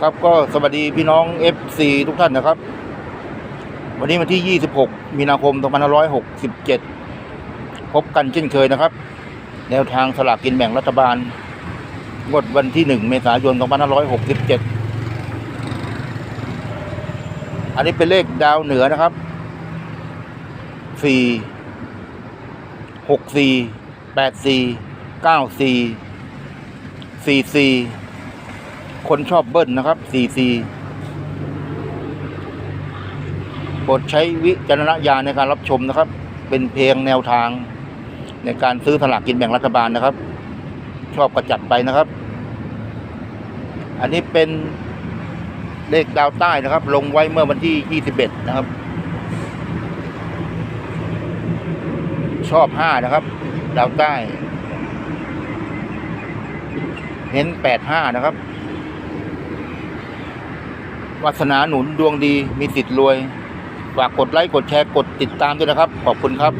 ครับก็สวัสดีพี่น้อง FC ทุกท่านนะครับ วันนี้วันที่ 26 มีนาคม 2567 พบกันเช่นเคยนะครับ แนวทางสลากกินแบ่งรัฐบาลงวดวันที่ 1 เมษายน 2567 อันนี้เป็นเลขดาวเหนือนะครับ 4 6 4 8 4 9 4 4 4 คนชอบเบิ้ลนะครับ4 4โปรดใช้วิจารณญาณในการรับชมนะครับ เป็นเพียงแนวทางในการซื้อสลากกินแบ่งรัฐบาลนะครับ ชอบกระจัดไปนะครับ อันนี้เป็นเลขดาวใต้นะครับ ลงไว้เมื่อวันที่ 21 นะครับ ชอบ 5 นะครับ ดาวใต้เห็น85 นะครับ วาสนาหนุนดวงดีมีสิทธิ์รวย ฝากกดไลค์กดแชร์กดติดตามด้วยนะครับ ขอบคุณครับ